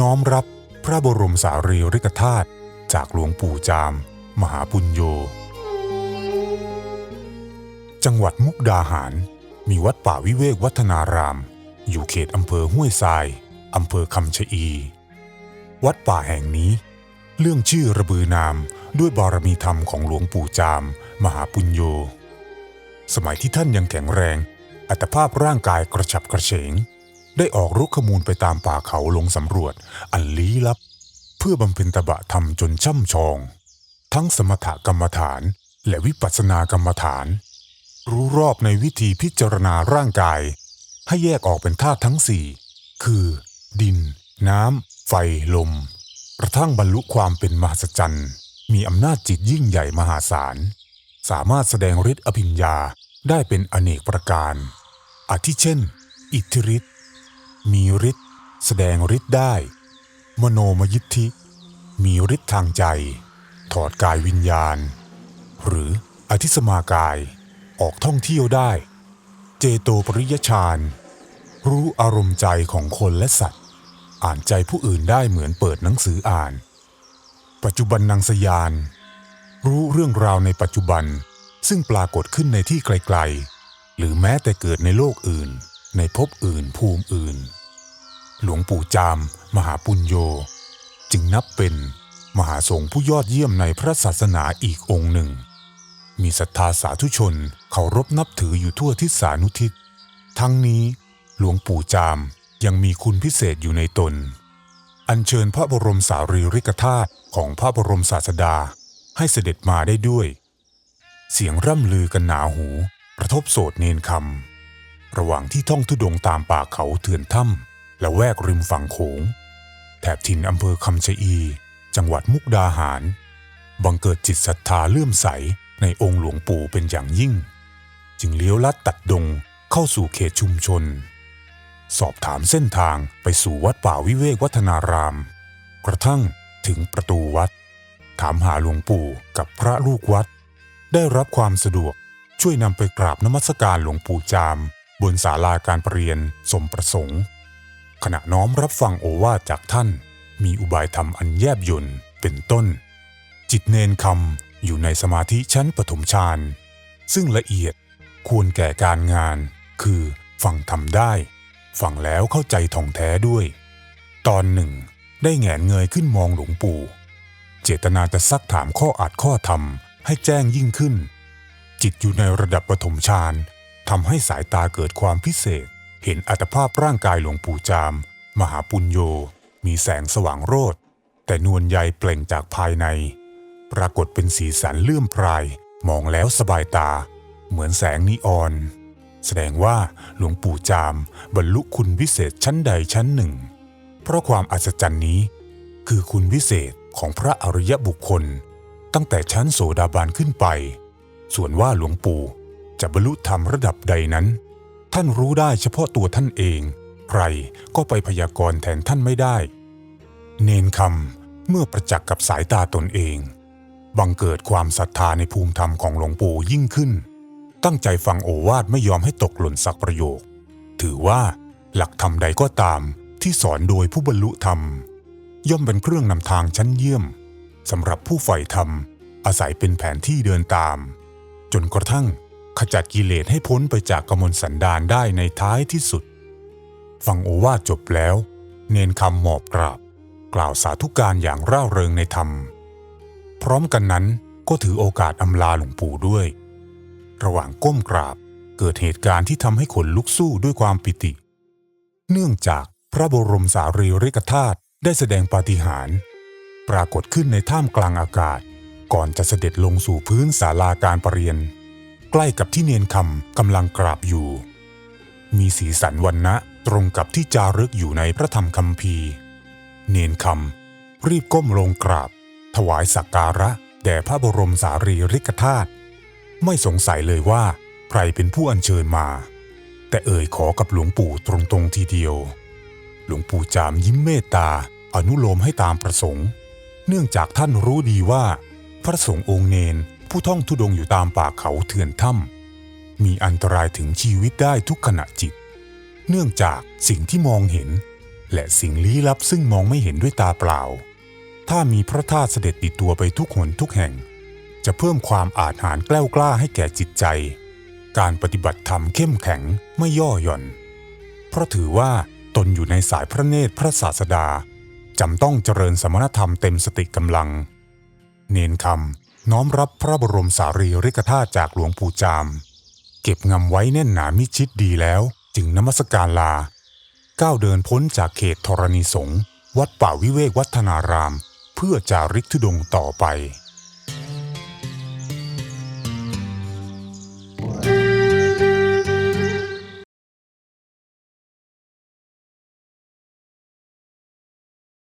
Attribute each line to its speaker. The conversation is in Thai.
Speaker 1: น้อมรับพระบรมสารีริกธาตุจากหลวงปู่จาม มหาปุญโญจังหวัดมุกดาหาร มีวัดป่าวิเวกวัฒนาราม อยู่เขตอำเภอห้วยทรายอำเภอคำชะอี วัดป่าแห่งนี้ เรื่องชื่อระบือนามด้วยบารมีธรรมของหลวงปู่จาม มหาปุญโญสมัยที่ท่านยังแข็งแรง อัตภาพร่างกายกระฉับกระเฉง ได้ออกรุกขมูลไปตามป่าเขาลงสำรวจ อันลี้ลับ เพื่อบำเพ็ญตบะธรรมจนช่ำชอง ทั้งสมถกรรมฐานและวิปัสสนากรรมฐาน รู้รอบในวิธีพิจารณาร่างกาย ให้แยกออกเป็นธาตุทั้งสี่ คือ ดิน น้ำ ไฟ ลม กระทั่งบรรลุความเป็นมหัศจรรย์ มีอำนาจจิตยิ่งใหญ่มหาศาล สามารถแสดงฤทธิ์อภิญญาได้เป็นอเนกประการอาทิเช่น อิทธิฤทธิ์ มีฤทธิ์แสดงฤทธิ์ได้ มโนมยิทธิ มีฤทธิ์ทางใจ ถอดกายวิญญาณ หรืออธิสมากายออกท่องเที่ยวได้ เจโตปริยฌานรู้อารมณ์ใจของคนและสัตว์ อ่านใจผู้อื่นได้เหมือนเปิดหนังสืออ่าน ปัจจุบันนังสยาน รู้เรื่องราวในปัจจุบันซึ่งปรากฏขึ้นในที่ไกลๆ หรือแม้แต่เกิดในโลกอื่น ในภพอื่นภูมิอื่น หลวงปู่จาม มหาปุญโญจึงนับเป็นมหาสงฆ์ผู้ยอดเยี่ยมในพระศาสนาอีกองค์หนึ่ง มีศรัทธาสาธุชนเคารพนับถืออยู่ทั่วทิศสานุทิศ ทั้งนี้หลวงปู่จามยังมีคุณพิเศษอยู่ในตน อัญเชิญพระบรมสารีริกธาตุของพระบรมศาสดาให้เสด็จมาได้ด้วย เสียงร่ำลือกันหนาหูกระทบโสดเนนคำระหว่างที่ท่องทุดงตามป่าเขาเถื่อนถ้ำ และแวกริมฝั่งโขง แถบถิ่นอำเภอคำชะอี จังหวัดมุกดาหาร บังเกิดจิตศรัทธาเลื่อมใสในองค์หลวงปู่เป็นอย่างยิ่ง จึงเลี้ยวลัดตัดดงเข้าสู่เขตชุมชน สอบถามเส้นทางไปสู่วัดป่าวิเวกวัฒนาราม กระทั่งถึงประตูวัด ถามหาหลวงปู่กับพระลูกวัด ได้รับความสะดวกช่วยนำไปกราบนมัสการหลวงปู่จาม บนศาลาการประเรียนสมประสงค์ ขณะน้อมรับฟังโอวาทจากท่าน มีอุบายธรรมอันแยบยลเป็นต้น จิตเนนคำอยู่ในสมาธิชั้นปฐมฌานซึ่งละเอียดควรแก่การงาน คือฟังทำได้ ฟังแล้วเข้าใจท่องแท้ด้วย ตอนหนึ่ง ได้แงนเงยขึ้นมองหลวงปู่ เจตนาจะซักถามข้ออาจข้อธรรมให้แจ้งยิ่งขึ้น จิตอยู่ในระดับปฐมฌานทำให้สายตาเกิดความพิเศษ เห็นอัตภาพร่างกายหลวงปู่จาม มหาปุญโญมีแสงสว่างโรดแต่นวลใยเปล่งจากภายใน ปรากฏเป็นสีสันเลื่อมพรายมองแล้วสบายตา เหมือนแสงนีออน แสดงว่าหลวงปู่จาม บรรลุคุณวิเศษชั้นใดชั้นหนึ่ง เพราะความอัศจรรย์นี้ คือคุณวิเศษของพระอริยบุคคล ตั้งแต่ชั้นโสดาบันขึ้นไป ส่วนว่าหลวงปู่จะบรรลุธรรมระดับใดนั้น ท่านรู้ได้เฉพาะตัวท่านเอง ใครก็ไปพยากรณ์แทนท่านไม่ได้ เนนคำเมื่อประจักษ์กับสายตาตนเอง บังเกิดความศรัทธาในภูมิธรรมของหลวงปู่ยิ่งขึ้น ตั้งใจฟังโอวาทไม่ยอมให้ตกหล่นสักประโยค ถือว่าหลักธรรมใดก็ตามที่สอนโดยผู้บรรลุธรรม ย่อมเป็นเครื่องนำทางชั้นเยี่ยมสำหรับผู้ใฝ่ธรรมอาศัยเป็นแผนที่เดินตาม จนกระทั่ง ขจัดกิเลสให้พ้นไปจากกมลสันดานได้ในท้ายที่สุด ฟังโอวาทจบแล้ว เนนคำหมอบกราบ กล่าวสาธุการอย่างร่าเริงในธรรม พร้อมกันนั้นก็ถือโอกาสอำลาหลวงปู่ด้วย ระหว่างก้มกราบเกิดเหตุการณ์ที่ทำให้ขนลุกสู้ด้วยความปิติ เนื่องจากพระบรมสารีริกธาตุได้แสดงปาฏิหาริย์ปรากฏขึ้นในท่ามกลางอากาศ ก่อนจะเสด็จลงสู่พื้นศาลาการประเรียน ใกล้กับที่เนียนคำกำลังกราบอยู่ มีสีสันวันนะตรงกับที่จารึกอยู่ในพระธรรมคัมภีร์ เนียนคำรีบก้มลงกราบ ถวายสักการะแด่พระบรมสารีริกธาตุไม่สงสัยเลยว่าใครเป็นผู้อัญเชิญมา แต่เอ่ยขอกับหลวงปู่ตรงๆทีเดียว หลวงปู่จามยิ้มเมตตาอนุโลมให้ตามประสงค์ เนื่องจากท่านรู้ดีว่า พระสงฆ์องค์เนน ผู้ท่องทุดงอยู่ตามป่าเขาเถื่อนถ้ำมีอันตรายถึงชีวิตได้ทุกขณะจิต เนื่องจากสิ่งที่มองเห็น และสิ่งลี้ลับซึ่งมองไม่เห็นด้วยตาเปล่า ถ้ามีพระธาตุเสด็จติดตัวไปทุกหนทุกแห่ง จะเพิ่มความอาจหารแกล้วกล้าให้แก่จิตใจ การปฏิบัติธรรมเข้มแข็งไม่ย่อหย่อน เพราะถือว่าตนอยู่ในสายพระเนตรพระศาสดาจำต้องเจริญสมณธรรมเต็มสติกำลัง เนนคำ น้อมรับพระบรมสารีริกธาตุจากหลวงปู่จาม เก็บงำไว้แน่นหนามิชิดดีแล้ว จึงนมัสการลา ก้าวเดินพ้นจากเขตธรณีสงฆ์วัดป่าวิเวกวัฒนาราม เพื่อจาริกธุดงค์ต่อไป